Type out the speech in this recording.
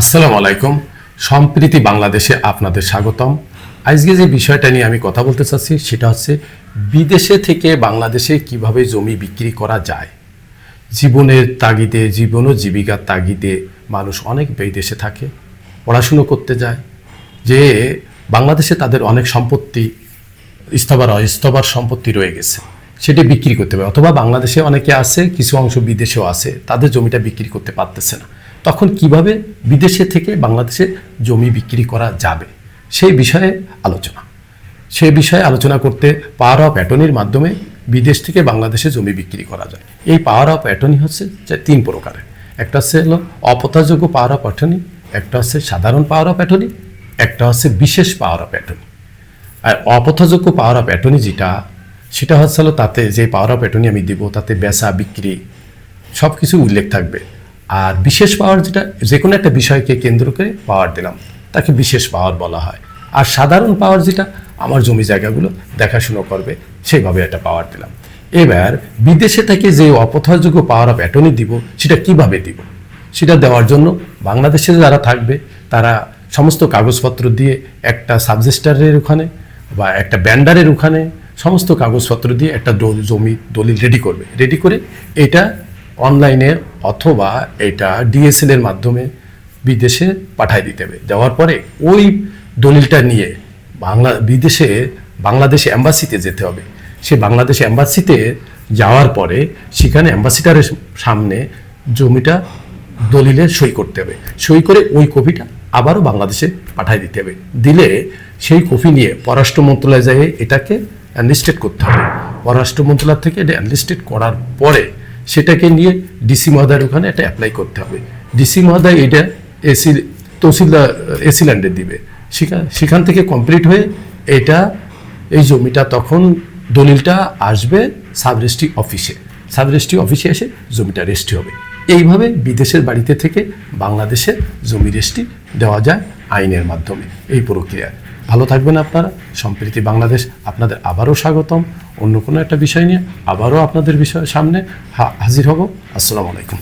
আসসালামু আলাইকুম। সম্প্রীতি বাংলাদেশে আপনাদের স্বাগতম। আজকে যে বিষয়টা নিয়ে আমি কথা বলতে চাচ্ছি, সেটা হচ্ছে বিদেশে থেকে বাংলাদেশে কীভাবে জমি বিক্রি করা যায়। জীবনের তাগিদে, জীবন ও জীবিকার তাগিদে মানুষ অনেক বিদেশে থাকে, পড়াশুনো করতে যায়, যে বাংলাদেশে তাদের অনেক সম্পত্তি স্থবার অস্থবার সম্পত্তি রয়ে গেছে। সেটি বিক্রি করতে হবে অথবা বাংলাদেশে অনেকে আছে, কিছু অংশ বিদেশেও আছে, তাদের জমিটা বিক্রি করতে পারতেছে না। তখন কীভাবে বিদেশে থেকে বাংলাদেশে জমি বিক্রি করা যাবে? সেই বিষয়ে আলোচনা। সেই বিষয়ে আলোচনা করতে পাওয়ার অফ অ্যাটর্নির মাধ্যমে বিদেশ থেকে বাংলাদেশে জমি বিক্রি করা যায়। এই পাওয়ার অফ অ্যাটর্নি হচ্ছে তিন প্রকারের। একটা হচ্ছে হলো অপতাযোগ্য পাওয়ার অফ অ্যাটর্নি একটা হচ্ছে সাধারণ পাওয়ার অফ অ্যাটর্নি একটা হচ্ছে বিশেষ পাওয়ার অফ অ্যাটর্নি আর অপথাযোগ্য পাওয়ার অফ অ্যাটর্নি যেটা সেটা হচ্ছে হলো তাতে যে পাওয়ার অফ অ্যাটর্নি আমি দিব, তাতে বেচা, বিক্রি সব কিছু উল্লেখ থাকবে। আর বিশেষ পাওয়ার যেটা যে কোনো একটা বিষয়কে কেন্দ্র করে পাওয়ার দিলাম, তাকে বিশেষ পাওয়ার বলা হয়। আর সাধারণ পাওয়ার যেটা, আমার জমি জায়গাগুলো দেখাশুনো করবে সেইভাবে একটা পাওয়ার দিলাম। এবার বিদেশে থেকে যে অপথাযোগ্য পাওয়ার অফ অ্যাটর্নি দিব, সেটা কীভাবে দিব? সেটা দেওয়ার জন্য বাংলাদেশে যারা থাকবে, তারা সমস্ত কাগজপত্র দিয়ে একটা সাবজেস্টারের ওখানে বা একটা ব্যান্ডারের ওখানে সমস্ত কাগজপত্র দিয়ে একটা জমি, দলিল রেডি করবে। রেডি করে এটা অনলাইনে অথবা এটা ডিএসএল এর মাধ্যমে বিদেশে পাঠায় দিতে হবে। দেওয়ার পরে ওই দলিলটা নিয়ে বাংলা, বিদেশে, বাংলাদেশে অ্যাম্বাসিতে যেতে হবে। সে বাংলাদেশ অ্যাম্বাসিতে যাওয়ার পরে সেখানে অ্যাম্বাসিডারের সামনে জমিটা দলিলে সই করতে হবে। সই করে ওই কপিটা আবারও বাংলাদেশে পাঠিয়ে দিতে হবে। দিলে সেই কপি নিয়ে পররাষ্ট্র মন্ত্রণালয়ে যায় এটাকে অ্যানলিস্টেড করতে হবে। পররাষ্ট্র মন্ত্রণালয় থেকে এটা অ্যানলিস্টেড করার পরে সেটাকে নিয়ে ডিসি মহোদয়ের ওখানে এটা অ্যাপ্লাই করতে হবে। ডিসি মহোদয় এটা এসি তহসিলদার এসিল্যান্ডে দিবে। সেখান থেকে কমপ্লিট হয়ে এটা, এই জমিটা তখন দলিলটা আসবে সাব রেজিস্ট্রি অফিসে। সাব রেজিস্ট্রি অফিসে এসে জমিটা রেজিস্ট্রি হবে। এইভাবে বিদেশের বাড়িতে থেকে বাংলাদেশে জমি রেজিস্ট্রি দেওয়া যায় আইনের মাধ্যমে। এই প্রক্রিয়া। ভালো থাকবেন আপনারা। সম্প্রীতি বাংলাদেশ আপনাদের আবারও স্বাগতম। অন্য কোনো একটা বিষয় নিয়ে আবারও আপনাদের বিষয় সামনে হাজির হব। আসসালামু আলাইকুম।